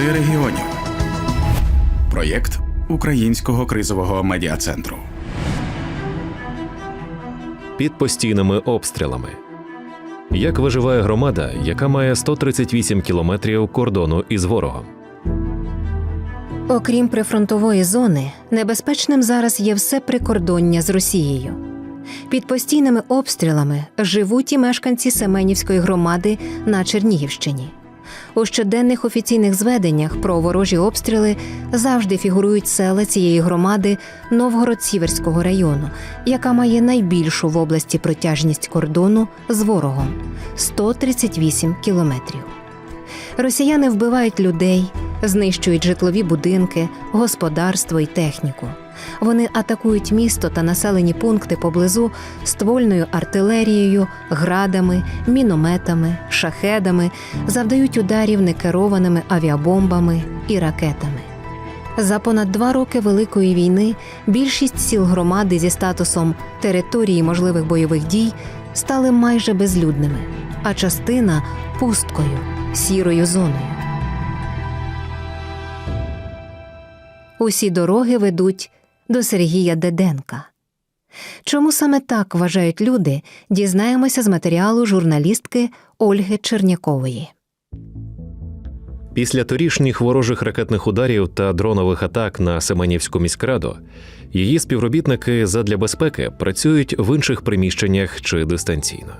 Голоси регіонів. Проєкт Українського кризового медіа-центру. під постійними обстрілами. Як виживає громада, яка має 138 кілометрів кордону із ворогом? Окрім прифронтової зони, небезпечним зараз є все прикордоння з Росією. Під постійними обстрілами живуть і мешканці Семенівської громади на Чернігівщині. У щоденних офіційних зведеннях про ворожі обстріли завжди фігурують села цієї громади Новгород-Сіверського району, яка має найбільшу в області протяжність кордону з ворогом 138 кілометрів. Росіяни вбивають людей, знищують житлові будинки, господарство і техніку. Вони атакують місто та населені пункти поблизу ствольною артилерією, градами, мінометами, шахедами, завдають ударів некерованими авіабомбами і ракетами. За понад два роки Великої війни більшість сіл громади зі статусом території можливих бойових дій стали майже безлюдними, а частина пусткою, сірою зоною. Усі дороги ведуть до Сергія Деденка. Чому саме так вважають люди, дізнаємося з матеріалу журналістки Ольги Чернякової. Після торішніх ворожих ракетних ударів та дронових атак на Семенівську міськраду її співробітники задля безпеки працюють в інших приміщеннях чи дистанційно.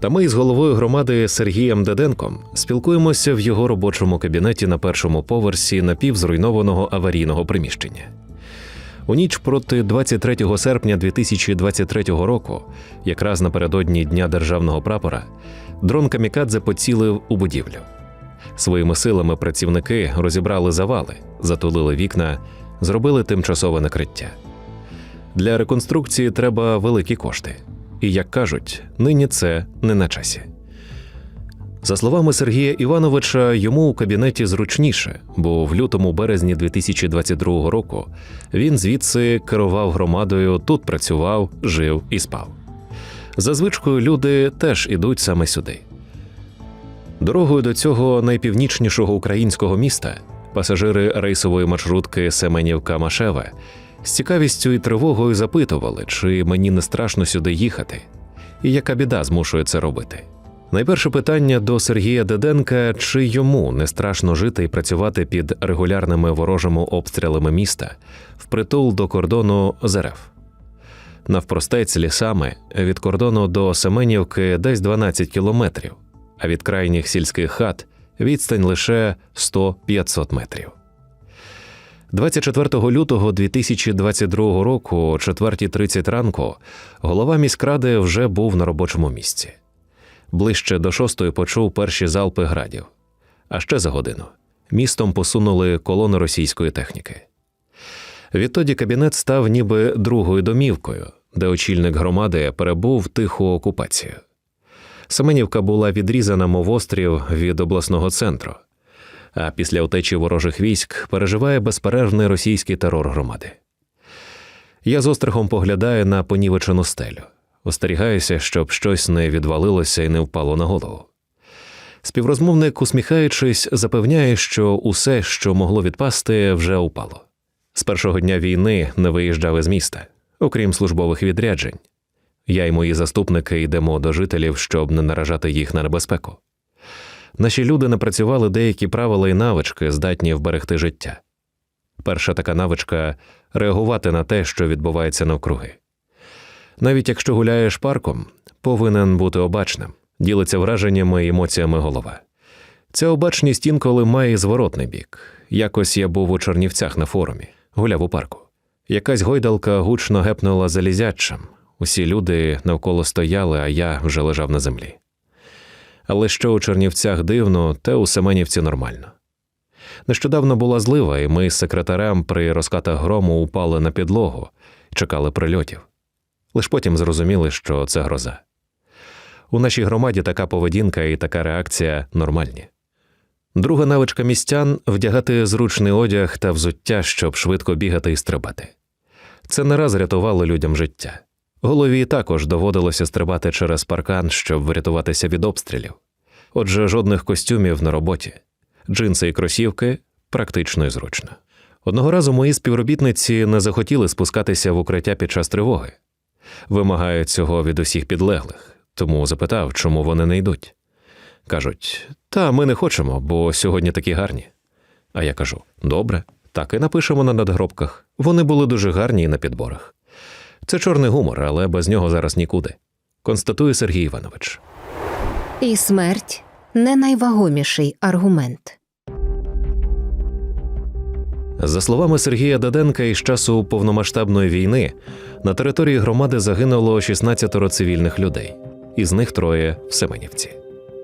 Та ми із головою громади Сергієм Деденком спілкуємося в його робочому кабінеті на першому поверсі напівзруйнованого аварійного приміщення. У ніч проти 23 серпня 2023 року, якраз напередодні Дня державного прапора, дрон Камікадзе поцілив у будівлю. Своїми силами працівники розібрали завали, затулили вікна, зробили тимчасове накриття. Для реконструкції треба великі кошти. І, як кажуть, нині це не на часі. За словами Сергія Івановича, йому у кабінеті зручніше, бо в лютому березні 2022 року він звідси керував громадою, тут працював, жив і спав. За звичкою люди теж ідуть саме сюди. Дорогою до цього найпівнічнішого українського міста пасажири рейсової маршрутки Семенівка Машеве з цікавістю і тривогою запитували, чи мені не страшно сюди їхати, і яка біда змушує це робити. Найперше питання до Сергія Деденка: чи йому не страшно жити і працювати під регулярними ворожими обстрілами міста впритул до кордону з РФ? Навпростець лісами від кордону до Семенівки десь 12 кілометрів, а від крайніх сільських хат відстань лише 100-500 метрів. 24 лютого 2022 року, о 4.30 ранку, голова міськради вже був на робочому місці. Ближче до шостої почув перші залпи градів. А ще за годину містом посунули колони російської техніки. Відтоді кабінет став ніби другою домівкою, де очільник громади перебув тиху окупацію. Семенівка була відрізана, мов острів від обласного центру, а після утечі ворожих військ переживає безперервний російський терор громади. Я з острахом поглядаю на понівечену стелю, остерігаюся, щоб щось не відвалилося і не впало на голову. Співрозмовник, усміхаючись, запевняє, що усе, що могло відпасти, вже упало. З першого дня війни не виїжджав із міста, окрім службових відряджень. Я й мої заступники йдемо до жителів, щоб не наражати їх на небезпеку. Наші люди напрацювали деякі правила і навички, здатні вберегти життя. Перша така навичка реагувати на те, що відбувається навкруги. Навіть якщо гуляєш парком, повинен бути обачним, ділиться враженнями і емоціями голова. Ця обачність інколи має зворотний бік. Якось я був у Чернівцях на форумі, гуляв у парку. Якась гойдалка гучно гепнула залізячим. Усі люди навколо стояли, а я вже лежав на землі. Але що у Чернівцях дивно, те у Семенівці нормально. Нещодавно була злива, і ми з секретарем при розкатах грому упали на підлогу, чекали прильотів. Лиш потім зрозуміли, що це гроза. У нашій громаді така поведінка і така реакція нормальні. Друга навичка містян вдягати зручний одяг та взуття, щоб швидко бігати і стрибати. Це не раз рятувало людям життя. Голові також доводилося стрибати через паркан, щоб врятуватися від обстрілів. Отже, жодних костюмів на роботі. джинси і кросівки практично і зручно. Одного разу мої співробітниці не захотіли спускатися в укриття під час тривоги. Вимагають цього від усіх підлеглих, тому запитав, чому вони не йдуть. Кажуть, та ми не хочемо, бо сьогодні такі гарні. А я кажу: добре, так і напишемо на надгробках. Вони були дуже гарні і на підборах. Це чорний гумор, але без нього зараз нікуди. Констатує Сергій Іванович. І смерть не найвагоміший аргумент. За словами Сергія Даденка, із часу повномасштабної війни на території громади загинуло 16 цивільних людей, із них троє в Семенівці.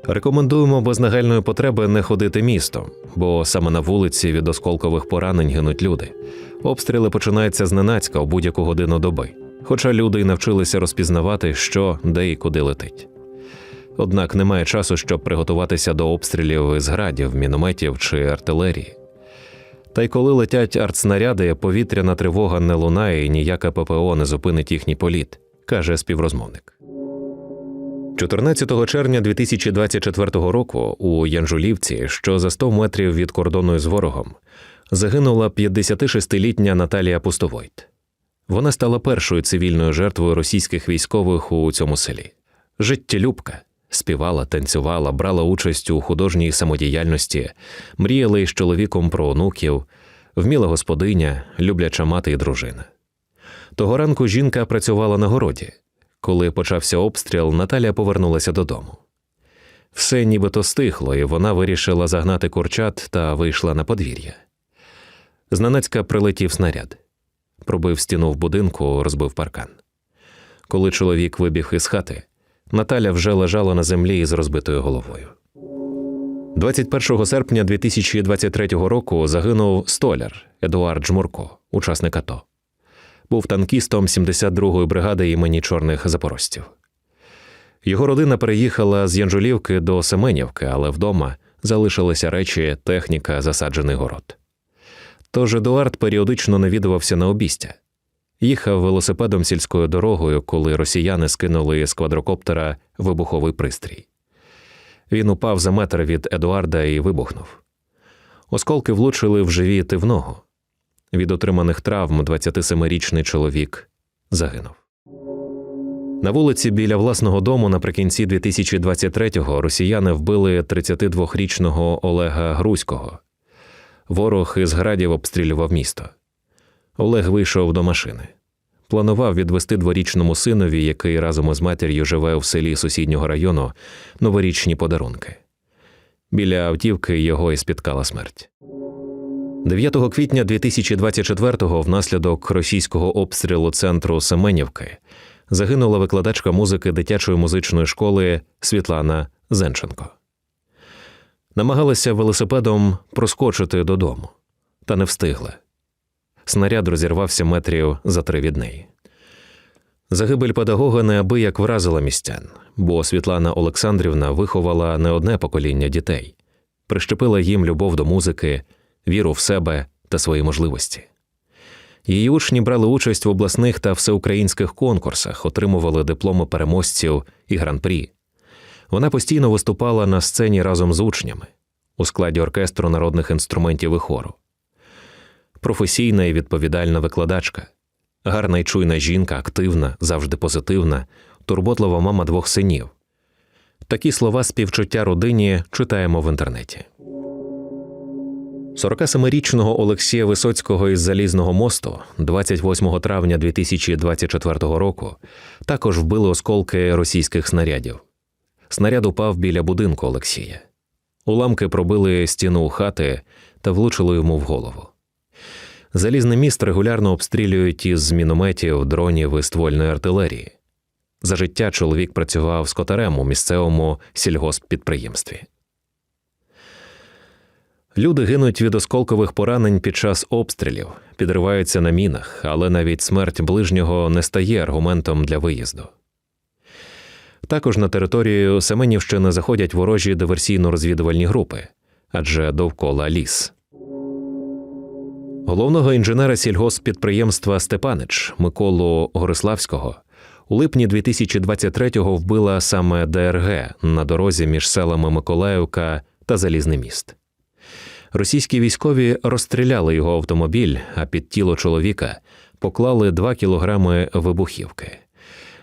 Рекомендуємо без нагальної потреби не ходити містом, бо саме на вулиці від осколкових поранень гинуть люди. Обстріли починаються зненацька у будь-яку годину доби, хоча люди й навчилися розпізнавати, що, де і куди летить. Однак немає часу, щоб приготуватися до обстрілів із градів, мінометів чи артилерії. Та й коли летять артснаряди, повітряна тривога не лунає і ніяка ППО не зупинить їхній політ, каже співрозмовник. 14 червня 2024 року у Янжулівці, що за 100 метрів від кордону з ворогом, загинула 56-літня Наталія Пустовойт. Вона стала першою цивільною жертвою російських військових у цьому селі. Життєлюбка співала, танцювала, брала участь у художній самодіяльності, мріяла із чоловіком про онуків, вміла господиня, любляча мати і дружина. Того ранку жінка працювала на городі. Коли почався обстріл, Наталя повернулася додому. Все нібито стихло, і вона вирішила загнати курчат та вийшла на подвір'я. Зненацька прилетів снаряд, пробив стіну в будинку, розбив паркан. Коли чоловік вибіг із хати, Наталя вже лежала на землі із розбитою головою. 21 серпня 2023 року загинув столяр Едуард Жмурко, учасник АТО. Був танкістом 72-ї бригади імені чорних запорожців. Його родина переїхала з Янжулівки до Семенівки, але вдома залишилися речі, техніка, засаджений город. Тож Едуард періодично навідувався на обістя. Їхав велосипедом сільською дорогою, коли росіяни скинули з квадрокоптера вибуховий пристрій. Він упав за метр від Едуарда і вибухнув. Осколки влучили в живіт і в ногу. Від отриманих травм 27-річний чоловік загинув. На вулиці біля власного дому наприкінці 2023-го росіяни вбили 32-річного Олега Грузького. Ворог із градів обстрілював місто. Олег вийшов до машини. Планував відвести дворічному синові, який разом із матір'ю живе в селі сусіднього району, новорічні подарунки. Біля автівки його і спіткала смерть. 9 квітня 2024-го внаслідок російського обстрілу центру Семенівки загинула викладачка музики дитячої музичної школи Світлана Зенченко. Намагалася велосипедом проскочити додому, та не встигла. Снаряд розірвався метрів за три від неї. Загибель педагога неабияк вразила містян, бо Світлана Олександрівна виховала не одне покоління дітей, прищепила їм любов до музики, віру в себе та свої можливості. Її учні брали участь в обласних та всеукраїнських конкурсах, отримували дипломи переможців і гран-прі. Вона постійно виступала на сцені разом з учнями у складі оркестру народних інструментів і хору. Професійна і відповідальна викладачка, гарна й чуйна жінка, активна, завжди позитивна, турботлива мама двох синів. Такі слова співчуття родині читаємо в інтернеті. 47-річного Олексія Висоцького із Залізного мосту 28 травня 2024 року також вбили осколки російських снарядів. Снаряд упав біля будинку Олексія. Уламки пробили стіну хати та влучили йому в голову. Залізний міст регулярно обстрілюють із мінометів, дронів і ствольної артилерії. За життя чоловік працював скотарем у місцевому сільгосппідприємстві. Люди гинуть від осколкових поранень під час обстрілів, підриваються на мінах, але навіть смерть ближнього не стає аргументом для виїзду. Також на територію Семенівщини заходять ворожі диверсійно-розвідувальні групи, адже довкола ліс. Головного інженера сільгосппідприємства Степанич Миколу Гориславського у липні 2023-го вбила саме ДРГ на дорозі між селами Миколаївка та Залізний міст. Російські військові розстріляли його автомобіль, а під тіло чоловіка поклали 2 кілограми вибухівки,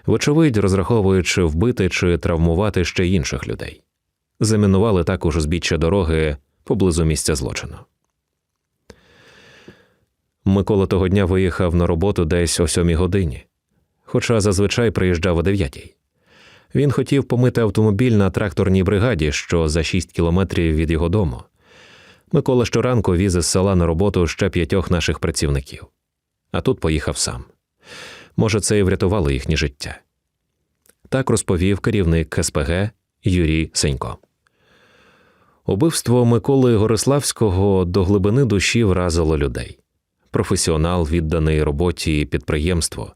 вочевидь, розраховуючи вбити чи травмувати ще інших людей. Замінували також узбіччя дороги поблизу місця злочину. Микола того дня виїхав на роботу десь о сьомій годині, хоча зазвичай приїжджав о дев'ятій. Він хотів помити автомобіль на тракторній бригаді, що за 6 кілометрів від його дому. Микола щоранку віз із села на роботу ще п'ятьох наших працівників. А тут поїхав сам. Може, це і врятувало їхнє життя. Так розповів керівник СПГ Юрій Сенько. Убивство Миколи Гориславського до глибини душі вразило людей. Професіонал, відданий роботі і підприємству,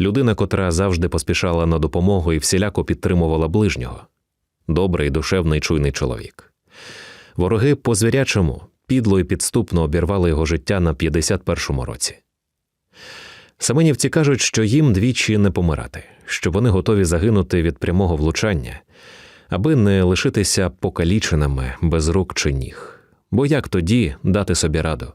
людина, котра завжди поспішала на допомогу і всіляко підтримувала ближнього, добрий, душевний, чуйний чоловік. Вороги по звірячому підло і підступно обірвали його життя на 51-му році. Семенівці кажуть, що їм двічі не помирати, що вони готові загинути від прямого влучання, аби не лишитися покаліченими без рук чи ніг. Бо як тоді дати собі раду?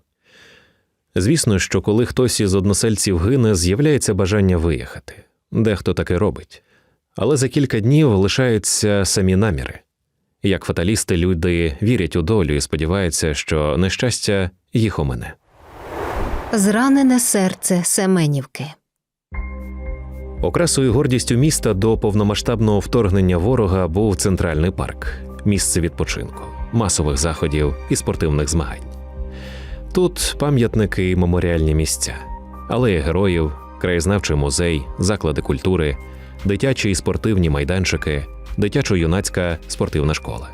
Звісно, що коли хтось із односельців гине, з'являється бажання виїхати. Дехто таке робить. Але за кілька днів лишаються самі наміри. Як фаталісти, люди вірять у долю і сподіваються, що нещастя їх омине. Зранене серце Семенівки. Окрасою гордістю міста до повномасштабного вторгнення ворога був центральний парк, місце відпочинку, масових заходів і спортивних змагань. Тут пам'ятники і меморіальні місця, алеї героїв, краєзнавчий музей, заклади культури, дитячі і спортивні майданчики, дитячо-юнацька спортивна школа.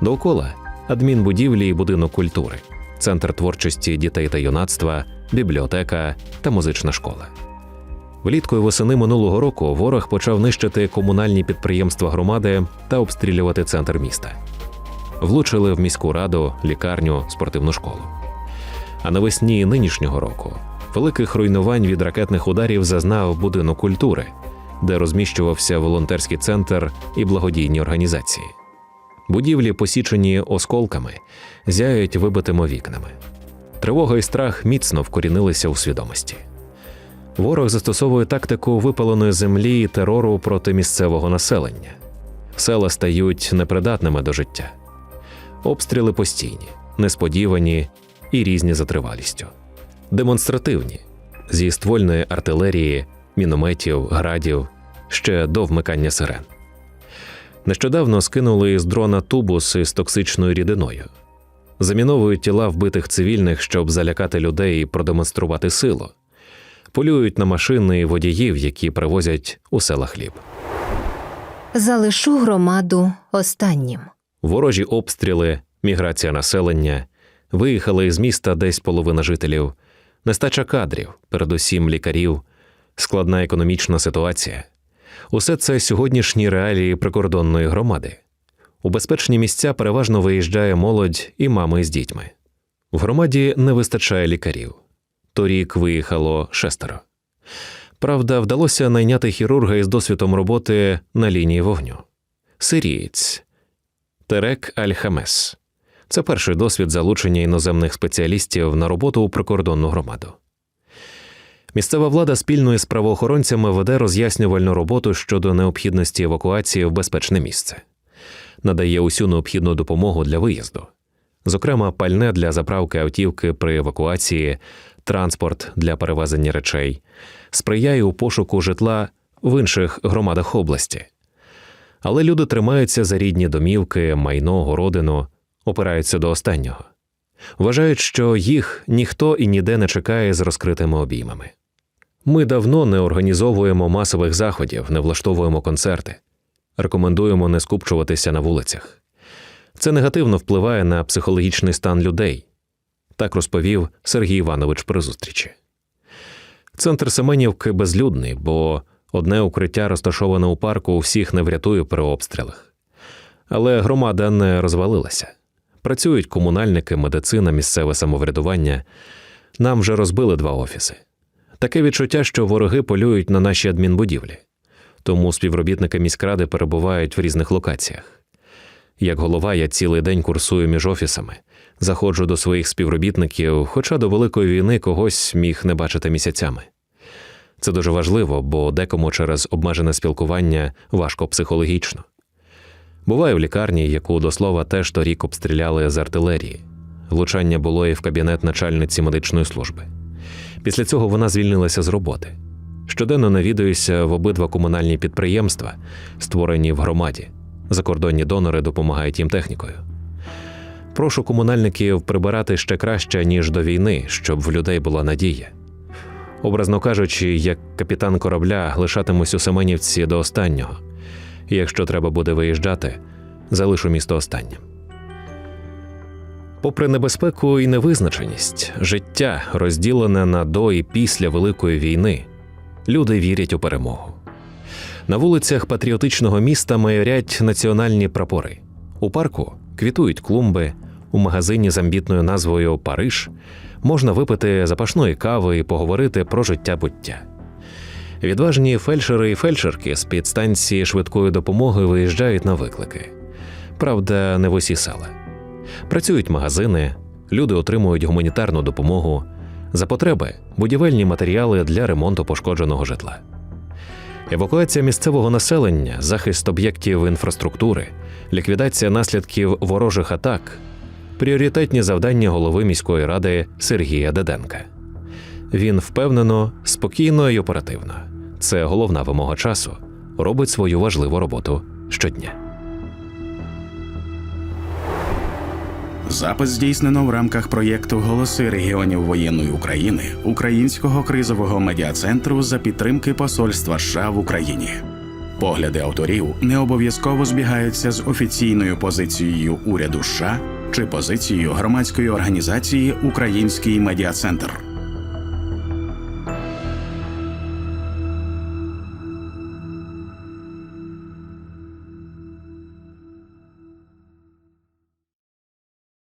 Довкола адмінбудівлі і будинок культури, центр творчості дітей та юнацтва, бібліотека та музична школа. Влітку і восени минулого року ворог почав нищити комунальні підприємства громади та обстрілювати центр міста. Влучили в міську раду, лікарню, спортивну школу. А навесні нинішнього року великих руйнувань від ракетних ударів зазнав будинок культури, де розміщувався волонтерський центр і благодійні організації. Будівлі, посічені осколками, зяють вибитими вікнами. Тривога і страх міцно вкорінилися у свідомості. Ворог застосовує тактику випаленої землі і терору проти місцевого населення. Села стають непридатними до життя. Обстріли постійні, несподівані і різні за тривалістю. Демонстративні зі ствольної артилерії, мінометів, градів ще до вмикання сирен. Нещодавно скинули з дрона тубус із токсичною рідиною. Заміновують тіла вбитих цивільних, щоб залякати людей і продемонструвати силу. Полюють на машини і водіїв, які привозять у села хліб. Залишу громаду останнім. Ворожі обстріли, міграція населення, виїхали із міста десь половина жителів, нестача кадрів, передусім лікарів, складна економічна ситуація. Усе це сьогоднішні реалії прикордонної громади. У безпечні місця переважно виїжджає молодь і мами з дітьми. В громаді не вистачає лікарів. Торік виїхало шестеро. Правда, вдалося найняти хірурга із досвідом роботи на лінії вогню. Сирієць Терек Аль-Хамес. Це перший досвід залучення іноземних спеціалістів на роботу у прикордонну громаду. Місцева влада спільно із правоохоронцями веде роз'яснювальну роботу щодо необхідності евакуації в безпечне місце, надає усю необхідну допомогу для виїзду, зокрема, пальне для заправки автівки при евакуації, транспорт для перевезення речей, сприяє у пошуку житла в інших громадах області. Але люди тримаються за рідні домівки, майно, городину, опираються до останнього. Вважають, що їх ніхто і ніде не чекає з розкритими обіймами. Ми давно не організовуємо масових заходів, не влаштовуємо концерти, рекомендуємо не скупчуватися на вулицях. Це негативно впливає на психологічний стан людей, так розповів Сергій Іванович при зустрічі. Центр Семенівки безлюдний, бо одне укриття, розташоване у парку, всіх не врятує при обстрілах. Але громада не розвалилася. Працюють комунальники, медицина, місцеве самоврядування. Нам вже розбили два офіси. Таке відчуття, що вороги полюють на наші адмінбудівлі, тому співробітники міськради перебувають в різних локаціях. Як голова, я цілий день курсую між офісами, Заходжу до своїх співробітників, хоча до Великої війни когось міг не бачити місяцями. Це дуже важливо, бо декому через обмежене спілкування важко психологічно. Буває в лікарні, яку до слова теж торік обстріляли з артилерії. Влучання було і в кабінет начальниці медичної служби. Після цього вона звільнилася з роботи. Щоденно навідуюся в обидва комунальні підприємства, створені в громаді. Закордонні донори допомагають їм технікою. Прошу комунальників прибирати ще краще, ніж до війни, щоб в людей була надія. Образно кажучи, як капітан корабля лишатимусь у Семенівці до останнього. Якщо треба буде виїжджати, залишу місто останнім. Попри небезпеку і невизначеність, життя, розділене на до і після Великої війни, люди вірять у перемогу. На вулицях патріотичного міста майорять національні прапори. У парку квітують клумби, у магазині з амбітною назвою Париж можна випити запашної кави і поговорити про життя буття. Відважні фельдшери і фельдшерки з підстанції швидкої допомоги виїжджають на виклики. Правда, не в усі села. Працюють магазини, люди отримують гуманітарну допомогу, за потреби будівельні матеріали для ремонту пошкодженого житла. Евакуація місцевого населення, захист об'єктів інфраструктури, ліквідація наслідків ворожих атак пріоритетні завдання голови міської ради Сергія Деденка. Він впевнено, спокійно і оперативно. Це головна вимога часу. Робить свою важливу роботу щодня. Запис здійснено в рамках проєкту Голоси регіонів воєнної України Українського кризового медіа-центру за підтримки Посольства США в Україні. Погляди авторів не обов'язково збігаються з офіційною позицією уряду США чи позицією громадської організації Український медіа-центр.